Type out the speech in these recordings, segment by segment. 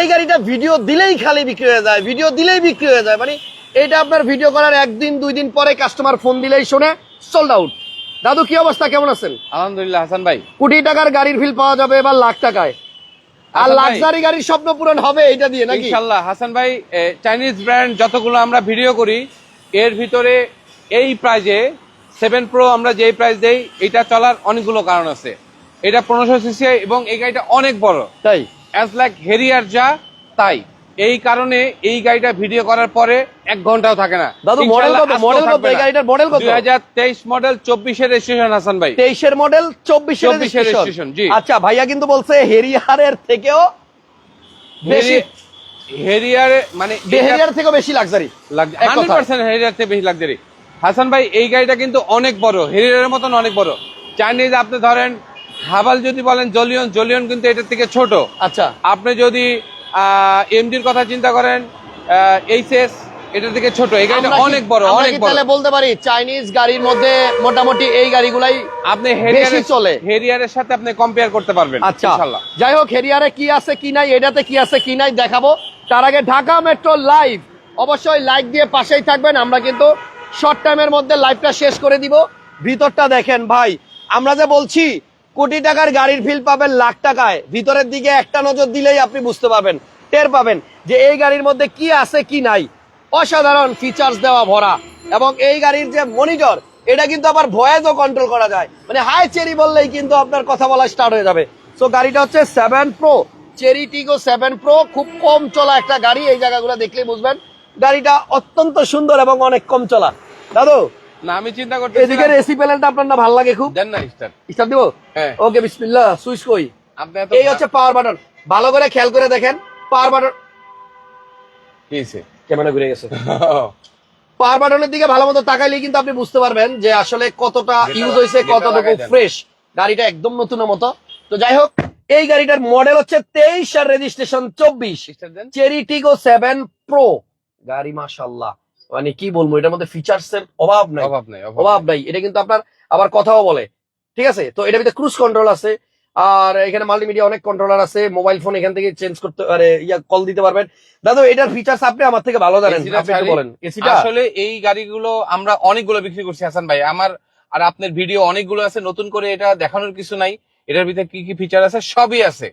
এই গাড়িটা ভিডিও দিলেই খালি বিক্রি হয়ে যায় ভিডিও দিলেই বিক্রি হয়ে যায়। মানে এটা আপনার ভিডিও করার একদিন দুই দিন পরে কাস্টমার ফোন দিলেই শোনে সোল্ড আউট দাদু কি অবস্থা? কেমন আছেন? আলহামদুলিল্লাহ হাসান ভাই। কোটি টাকার গাড়ির ফিল পাওয়া যাবে এবার লাখ টাকায়। আর। লাক্সারি গাড়ির স্বপ্ন পূরণ হবে এটা দিয়ে নাকি? ইনশাল্লাহ হাসান ভাই চাইনিজ ব্র্যান্ড যতগুলো আমরা ভিডিও করি এর ভিতরে এই প্রাইজে সেভেন প্রো আমরা যেই প্রাইস দেই এটা চলার অনেকগুলো কারণ আছে। এটা পনেরোশো সিসি এবং এই গাড়িটা অনেক বড়। তাই? অ্যাজ লাইক হেরিয়ার যা তাই। এই কারণে এই গাড়িটা ভিডিও করার পরে এক ঘন্টাও থাকে না। দাদু মডেল কত? মডেল কত? এই গাড়িটার মডেল কত? দুই হাজার তেইশ মডেল চব্বিশের রেজিস্ট্রেশন হাসান ভাই। তেইশের মডেল চব্বিশের 24 এর রেজিস্ট্রেশন জি। আচ্ছা ভাইয়া কিন্তু বলছে হেরিয়ারের থেকেও বেশি। হেরিয়ারে মানে হেরিয়ার থেকেও বেশি লাক্সারি এক হান্ড্রেড কথায়। পার্সেন্ট হেরিয়ার থেকে বেশি লাক্সারি হাসান ভাই এই গাড়িটা কিন্তু অনেক বড়। হেরিয়ারের মতন অনেক বড়। চাইনিজ আপনি ধরেন হাবাল যদি বলেন জলিয়ন জলিয়ন কিন্তু এটার থেকে ছোট। আচ্ছা। আপনি যদি এমডির কথা চিন্তা করেন এইচএস এটার থেকে ছোট। এই গাড়িটা অনেক বড় অনেক বড়। তাহলে বলতে পারি চাইনিজ গাড়ির মধ্যে মোটামুটি এই গাড়িগুলাই আপনি হেরিয়ারে চলে। হেরিয়ারের সাথে আপনি কম্পেয়ার করতে পারবেন আচ্ছা। ইনশাআল্লাহ যাই হোক হেরিয়ারে কি আছে কি নাই এটাতে কি আছে কি নাই দেখাবো। তার আগে ঢাকা মেট্রো লাইভ অবশ্যই লাইক দিয়ে পাশেই থাকবেন আমরা কিন্তু শর্ট টাইমের মধ্যে লাইভটা শেষ করে দিব। ভিতরটা দেখেন ভাই আমরা যে বলছি কোটি টাকার গাড়ির ফিল পাবেন লাখ টাকায়। ভিতরের দিকে একটা নজর দিলেই আপনি বুঝতে পারবেন, টের পাবেন যে এই গাড়ির মধ্যে কি আছে, কি নাই। অসাধারণ ফিচার্স দেওয়া ভরা। এবং এই গাড়ির যে মনিটর এটা কিন্তু আবার ভয়েসও কন্ট্রোল করা যায়। মানে হাই চেরি বললেই কিন্তু আপনার কথা বলা স্টার্ট হয়ে যাবে। সো গাড়িটা হচ্ছে seven pro Chery Tiggo seven pro খুব কম চলা একটা গাড়ি। এই জায়গাগুলো দেখলেই বুঝবেন, গাড়িটা অত্যন্ত সুন্দর এবং অনেক কম চলা। দাদু না আমি চিন্তা এদিকে করতে এসি প্যানেলটা আপনার না ভালো লাগে খুব? দেন না স্টার স্টার্ট দিব? হ্যাঁ। ওকে বিসমিল্লাহ সুইচ কই? আপনি এই হচ্ছে পাওয়ার বাটন ভালো করে খেয়াল করে দেখেন পাওয়ার বাটন কি ক্যামেরা ঘুরে গেছে। পাওয়ার বাটনের দিকে ভালো মতো কিন্তু আপনি বুঝতে পারবেন যে আসলে কতটা ইউজ হয়েছে কতটুকু ফ্রেশ গাড়িটা একদম নতুনের মতো। তো যাই হোক এই গাড়িটার মডেল হচ্ছে তেইশ আর রেজিস্ট্রেশন চব্বিশ। চেরি টিগো সেভেন প্রো গাড়ি মাশাল্লাহ মানে কি বলব এটার মধ্যে ফিচার্স এর অভাব নাই। অভাব নাই অভাব নাই। এটা কিন্তু আপনার আবার কথাও বলে। ঠিক আছে? তো এটার ভিতরে ক্রুজ কন্ট্রোল আছে। আর এখানে মাল্টিমিডিয়া অনেক কন্ট্রোলার আছে। মোবাইল ফোন এখান থেকে চেঞ্জ করতে আরে ইয়া কল দিতে পারবেন। দাদু এটার ফিচার্স আপনি আমার থেকে ভালো জানেন। আপনি বলেন। এসিটা আসলে এই গাড়িগুলো আমরা অনেকগুলো বিক্রি করছি হাসান ভাই। আমার আর আপনার ভিডিও অনেকগুলো আছে। নতুন করে এটা দেখানোর কিছু নাই। এটার ভিতরে কি কি ফিচার আছে? সবই আছে।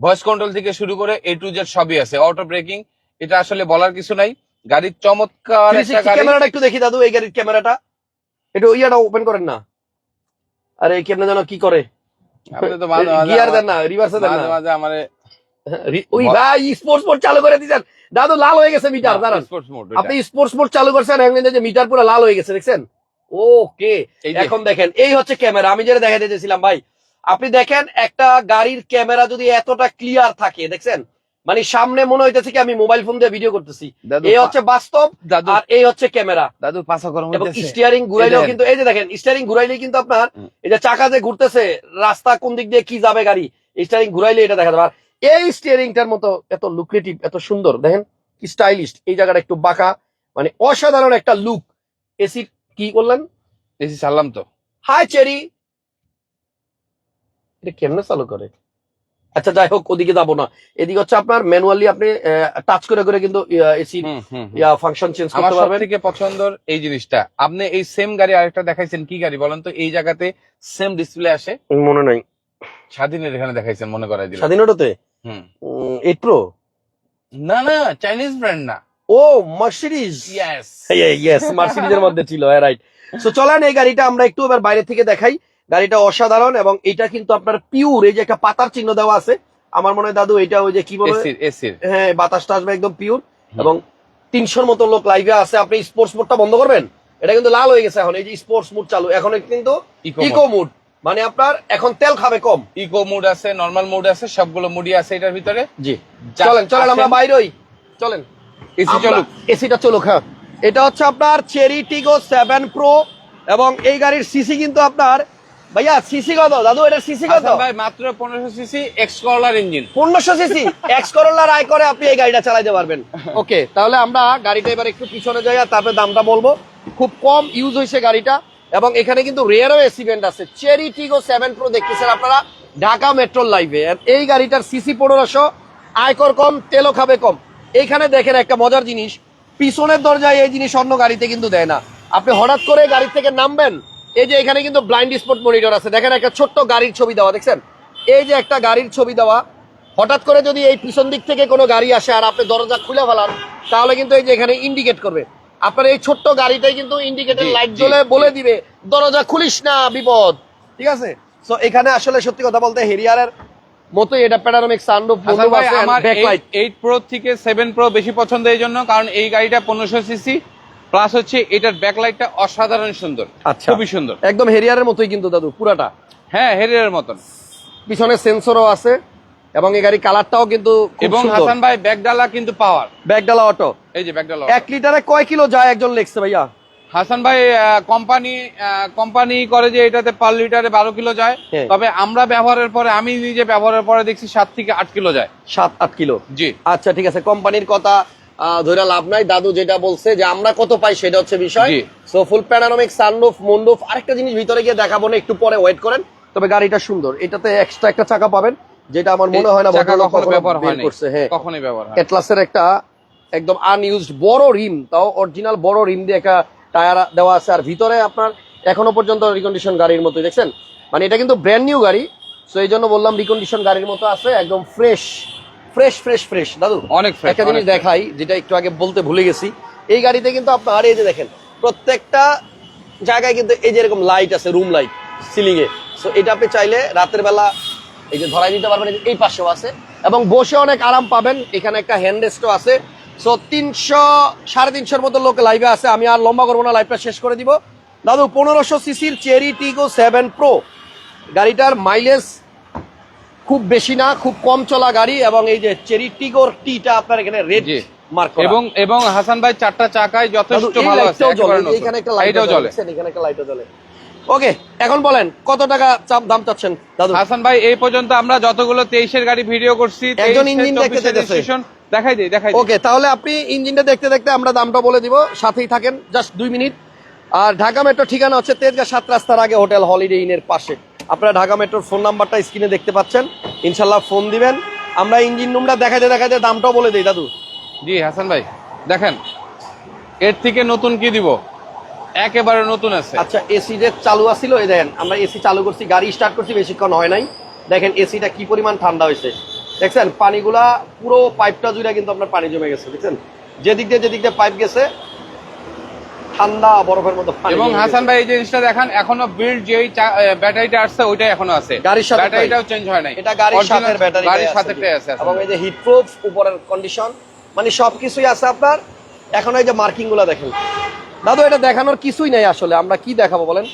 ভয়েস কন্ট্রোল থেকে শুরু করে এ টু জেড সবই আছে। অটো ব্রেকিং এটা আসলে বলার কিছু নাই। গাড়ির চমৎকার একটা গাড়ি। ক্যামেরাটা একটু দেখি দাদু এই গাড়ির ক্যামেরাটা। একটু ইয়াটা ওপেন করেন না। আরে এই ক্যামেরা যেন কি করে? আপনি তো মাঝে মাঝে গিয়ার দেন না রিভার্সে দেন না। মাঝে আমার রি- ওই ভাই স্পোর্টস মোড চালু করে দিয়েছেন। দাদু লাল হয়ে গেছে মিটার দাঁড়ান। স্পোর্টস মোড আপনি স্পোর্টস মোড চালু করছেন এখন যে মিটার পুরো লাল হয়ে গেছে দেখছেন? ওকে এখন দেখেন এই হচ্ছে ক্যামেরা। আমি যেটা দেখা দিতেছিলাম ভাই আপনি দেখেন একটা গাড়ির ক্যামেরা যদি এতটা ক্লিয়ার থাকে দেখছেন? মানে সামনে মনে হইতেছে কি আমি মোবাইল ফোন দিয়ে ভিডিও করতেছি। এই হচ্ছে বাস্তব আর এই হচ্ছে ক্যামেরা। দাদু পাশা গরম স্টিয়ারিং ঘুরাইলেও কিন্তু এই যে দেখেন স্টিয়ারিং ঘুরাইলে কিন্তু আপনার এই যে চাকা যে ঘুরতেছে রাস্তা কোন দিক দিয়ে কি যাবে গাড়ি স্টিয়ারিং ঘুরাইলে এটা দেখা যাবে। আর এই স্টিয়ারিংটার মতো এত লুক্রেটিভ এত সুন্দর দেখেন কি স্টাইলিশ এই জায়গাটা একটু বাঁকা মানে অসাধারণ একটা লুক এসি কি করলেন এসি ছাড়লাম তো। হাই চেরি এটা কেমনে চালু করে? আচ্ছা যাই হোক ওদিকে যাব না। এদিকে হচ্ছে আপনার ম্যানুয়ালি আপনি টাচ করে করে কিন্তু এসি হুম। ফাংশন চেঞ্জ করতে পারবেন। থেকে পছন্দর এই জিনিসটা। আপনি এই সেম গাড়ি আরেকটা দেখাইছেন কি গাড়ি বলেন তো? এই জায়গাতে সেম ডিসপ্লে আসে? মনে নাই। স্বাধীনের এখানে দেখাইছেন মনে করাই দিলাম স্বাধীনতাতে হুম। এইট প্রো না না চাইনিজ ব্র্যান্ড না। ও মার্সিডিজ ইয়েস ইয়েস মার্সিডিজের মধ্যে ছিল রাইট সো চলেন এই গাড়িটা আমরা একটু এবার বাইরে থেকে দেখাই। গাড়িটা অসাধারণ এবং এটা কিন্তু আপনার পিওর এই যে একটা পাতার চিহ্ন দেওয়া আছে আমার মনে হয় দাদু এটা ওই যে কি বলে? হ্যাঁ বাতাসটা আসবে একদম পিওর এবং তিনশোর মতো লোক লাইভে আছে। আপনি স্পোর্টস মোডটা বন্ধ করবেন? এটা কিন্তু লাল হয়ে গেছে এখন এই যে স্পোর্টস মোড চালু। এখন কিন্তু ইকো মোড মানে আপনার এখন তেল খাবে কম। ইকো মুড আছে নর্মাল মুড আছে সবগুলো মুডই আছে এটার ভিতরে। জি। চলেন চলেন আমরা। বাইরেই চলেন এসি চলুক। এসিটা চলুক হ্যাঁ। এটা হচ্ছে আপনার চেরি টিগো সেভেন প্রো এবং এই গাড়ির সিসি কিন্তু আপনার ভাইয়া সিসি কত? দাদু এটা সিসি কত? ভাই মাত্র পনেরোশো সিসি এক্স করলার ইঞ্জিন পনেরোশো সিসি? এক্স করোলার আয় করে আপনি এই গাড়িটা চালাতে পারবেন। ওকে তাহলে আমরা গাড়িটা এবার একটু পিছনে যাই আর তারপরে দামটা বলব। খুব কম ইউজ হয়েছে গাড়িটা এবং এখানে কিন্তু রেয়ারও এসিভেন্ট আছে। চেরি টিগো সেভেন প্রো দেখতেছেন আপনারা ঢাকা মেট্রোল লাইভে এই গাড়িটার সিসি পনেরোশো আয়কর কম তেলও খাবে কম। এইখানে দেখেন একটা মজার জিনিস পিছনের দরজায় এই জিনিস অন্য গাড়িতে কিন্তু দেয় না। আপনি হঠাৎ করে গাড়ি থেকে নামবেন এই যে এখানে কিন্তু ব্লাইন্ড স্পট মনিটর আছে। দেখেন একটা ছোট্ট গাড়ির ছবি দেওয়া দেখছেন? এই যে একটা গাড়ির ছবি দেওয়া হঠাৎ করে যদি এই পিছন দিক থেকে কোনো গাড়ি আসে আর আপনি দরজা খুলে ফেলান তাহলে কিন্তু এই যে এখানে ইন্ডিকেট করবে। আপনার এই ছোট্ট গাড়িটাই কিন্তু ইন্ডিকেটর লাইট জ্বলে বলে দিবে দরজা খুলিস না বিপদ। ঠিক আছে? সো এখানে আসলে সত্যি কথা বলতে হেরিয়ারের মতোই এটা প্যানারোমিক সানরুফ হাসান ভাই আমার প্রো থেকে সেভেন প্রো বেশি পছন্দ এই জন্য কারণ এই গাড়িটা পনেরোশো সিসি প্লাস হচ্ছে এটার ব্যাকলাইটটা অসাধারণ সুন্দর। আচ্ছা। খুবই সুন্দর। একদম হেরিয়ারের মতোই কিন্তু দাদু পুরাটা। হ্যাঁ হেরিয়ার মতন। পিছনে সেন্সরও আছে এবং এই গাড়ি কালারটাও কিন্তু এবং হাসান ভাই ব্যাকডালা কিন্তু পাওয়ার ব্যাগডালা অটো এই যে ব্যাকডালা এক লিটারে কয় কিলো যায় একজন লেখছে ভাইয়া? হাসান ভাই কোম্পানি কোম্পানি করে যে এটাতে পার লিটারে বারো কিলো যায়। হ্যাঁ। তবে আমরা ব্যবহারের পরে আমি নিজে ব্যবহারের পরে দেখছি সাত থেকে আট কিলো যায়। সাত আট কিলো। জি। আচ্ছা ঠিক আছে। কোম্পানির কথা ধরে লাভ নাই। দাদু যেটা বলছে যে আমরা কত পাই সেটা হচ্ছে বিষয়। So full panoramic sunroof moonroof আরেকটা জিনিস ভিতরে গিয়ে দেখাবো না একটু পরে ওয়েট করেন। তবে গাড়িটা সুন্দর। এটাতে এক্সট্রা একটা চাকা পাবেন যেটা আমার মনে হয় না করছে হ্যাঁ। কখনোই ব্যবহার এটলাসের একটা একদম আনইউজড বড় রিম তাও অরিজিনাল বড় রিম দিয়ে একটা টায়ার দেওয়া আছে। আর ভিতরে আপনার এখনও পর্যন্ত রিকন্ডিশন গাড়ির মতো দেখছেন? মানে এটা কিন্তু ব্র্যান্ড নিউ গাড়ি সো এই জন্য বললাম রিকন্ডিশন গাড়ির মতো আছে একদম ফ্রেশ ফ্রেশ ফ্রেশ ফ্রেশ দাদু অনেক একটা জিনিস দেখাই যেটা একটু আগে বলতে ভুলে গেছি। এই গাড়িতে কিন্তু আপনার এই যে দেখেন প্রত্যেকটা জায়গায় কিন্তু এই যে এরকম লাইট আছে রুম লাইট সিলিং এ। সো এটা আপনি চাইলে রাতের বেলা এই যে ধরাই দিতে পারবেন এই পাশেও আছে। এবং বসে অনেক আরাম পাবেন এখানে একটা হ্যান্ড রেস্টও আছে। সো তিনশো সাড়ে তিনশোর মতো লোক লাইভে আছে আমি আর লম্বা করব না লাইভটা শেষ করে দিব। দাদু পনেরোশো সিসির চেরি টিগো সেভেন প্রো। গাড়িটার মাইলেজ খুব বেশি না খুব কম চলা গাড়ি এবং এই যে চেরি টিগোর টিটা আপনার এখানে রেড মার্ক এবং এবং হাসান ভাই চারটা চাকায় যথেষ্ট ভালো আছে এখানে একটা লাইট এটাও জ্বলে এখানে একটা লাইটও জ্বলে। ওকে এখন বলেন কত টাকা চাপ দাম চাচ্ছেন? দাদু। হাসান ভাই এই পর্যন্ত আমরা যতগুলো তেইশের গাড়ি ভিডিও করছি একজন ইঞ্জিন দেখতে 24 চাইতেছে। registration, দেখাই দিই দেখাই দিই। ওকে তাহলে আপনি ইঞ্জিনটা দেখতে দেখতে আমরা দামটা বলে দিব। সাথেই থাকেন জাস্ট দুই মিনিট। আর ঢাকা মেট্রো ঠিকানা হচ্ছে তেজগা সাত রাস্তার আগে হোটেল হলিডে ইনের পাশে। আপনারা ঢাকা মেট্রোর ফোন নাম্বারটা স্ক্রিনে দেখতে পাচ্ছেন। ইনশাল্লাহ ফোন দিবেন। আমরা ইঞ্জিন রুমটা দেখাতে দেখাতে দামটাও বলে দিই দাদু। জি হাসান ভাই দেখেন এর থেকে নতুন কি দিব? একেবারে নতুন আছে। আচ্ছা এসি যে চালু আছিল এই দেখেন আমরা এসি চালু করছি গাড়ি স্টার্ট করছি বেশিক্ষণ হয় নাই। দেখেন এসিটা কি পরিমাণ ঠান্ডা হয়েছে। দেখছেন পানিগুলা পুরো পাইপটা জুড়ে কিন্তু আপনার পানি জমে গেছে দেখছেন যেদিক দিয়ে যেদিক দিয়ে পাইপ গেছে ঠান্ডা বরফের মতো এবং হাসান ভাই এই জিনিসটা দেখান এখনও বিল্ড যেই ব্যাটারিটা আসছে ওইটাই এখনও আছে। গাড়ির সাথে ব্যাটারিটাও চেঞ্জ হয় নাই। এটা গাড়ির সাথে ব্যাটারি গাড়ির সাথেটাই আছে এবং এই যে হিট প্রুফ উপরের কন্ডিশন মানে সবকিছুই আছে আপনার। এখন এই যে মার্কিংগুলা দেখেন। দাদু এটা দেখানোর কিছুই নাই আসলে। আমরা কি দেখাবো বলেন?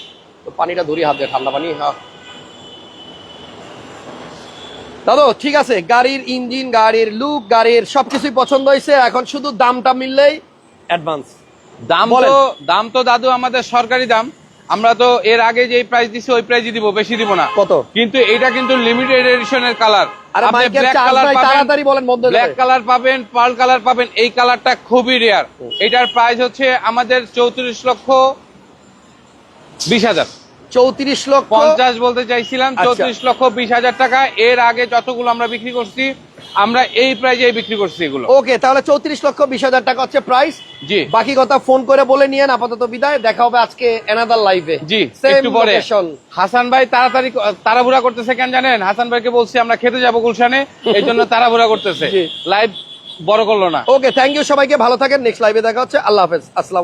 তো পানিটা ধরি হাত দিয়ে ঠান্ডা পানি হ্যাঁ। দাদু ঠিক আছে গাড়ির ইঞ্জিন গাড়ির লুক গাড়ির সবকিছুই পছন্দ হয়েছে। এখন শুধু দামটা মিললেই অ্যাডভান্স দাম তো দাম তো দাদু আমাদের সরকারি দাম। আমরা তো এর আগে যে প্রাইস দিছি ওই প্রাইসই দিব বেশি দিব না। কত? কিন্তু এটা কিন্তু লিমিটেড এডিশনের কালার আপনি ব্ল্যাক কালার তাড়াতাড়ি বলেন মধ্যে ব্ল্যাক কালার পাবেন পার্ল কালার পাবেন এই কালারটা খুবই রেয়ার এটার প্রাইস হচ্ছে আমাদের চৌত্রিশ লক্ষ বিশ হাজার। চৌত্রিশ লক্ষ পঞ্চাশ বলতে চাইছিলাম আচ্ছা। চৌত্রিশ লক্ষ বিশ হাজার টাকা। এর আগে যতগুলো আমরা বিক্রি করছি আমরা এই প্রাইজে বিক্রি করছি এগুলো। ওকে তাহলে চৌত্রিশ লক্ষ বিশ হাজার টাকা হচ্ছে প্রাইস জি। বাকি কথা ফোন করে বলে নিয়েন আপাতত বিদায়। দেখা হবে আজকে এনাদার লাইভে জি একটু পরে। হাসান ভাই তাড়াতাড়ি তাড়াহুড়া করতেছে কেন জানেন? হাসান ভাইকে বলছি আমরা খেতে যাব গুলশানে এই জন্য তাড়াহুড়া করতেছে। লাইভ বড় করল না। ওকে থ্যাংক ইউ সবাইকে ভালো থাকেন নেক্সট লাইভে দেখা হচ্ছে। আল্লাহ হাফেজ আসসালাম